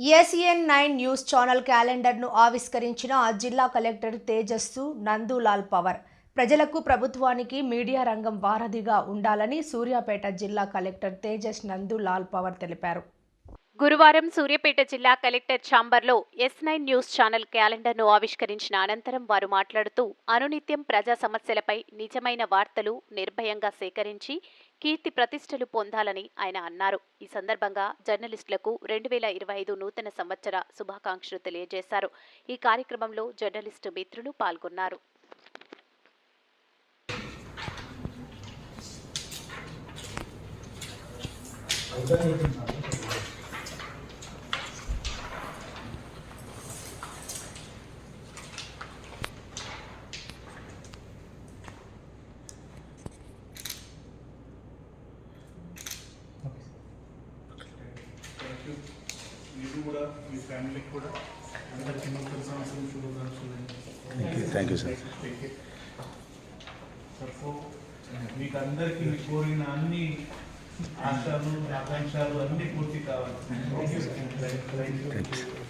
ACN nine news channel క్యాలెండర్ను ఆవిష్కరించిన జిల్లా కలెక్టర్ తేజస్సు నందులాల్ పవర్. ప్రజలకు ప్రభుత్వానికి మీడియా రంగం వారధిగా ఉండాలని సూర్యాపేట జిల్లా కలెక్టర్ తేజస్ నందులాల్ పవర్ తెలిపారు. గురువారం సూర్యాపేట జిల్లా కలెక్టర్ ఛాంబర్లో ఎస్ నైన్ న్యూస్ ఛానల్ క్యాలెండర్ను ఆవిష్కరించిన అనంతరం వారు మాట్లాడుతూ అనునిత్యం ప్రజా సమస్యలపై నిజమైన వార్తలు నిర్భయంగా సేకరించి కీర్తి ప్రతిష్టలు పొందాలని ఆయన అన్నారు. ఈ సందర్భంగా జర్నలిస్టులకు రెండు వేల ఇరవై ఐదు నూతన సంవత్సర శుభాకాంక్షలు తెలియజేశారు. ఈ కార్యక్రమంలో జర్నలిస్టు మిత్రులు పాల్గొన్నారు. థ్యాంక్ యూ మీరు కూడా మీ ఫ్యామిలీకి కూడా అందరికీ నూతన సంవత్సరం శుభాకాంక్షలు. థ్యాంక్ యూ సార్ మీకు అందరికీ కోరిన అన్ని ఆశలు ఆకాంక్షలు అన్ని పూర్తి కావాలి.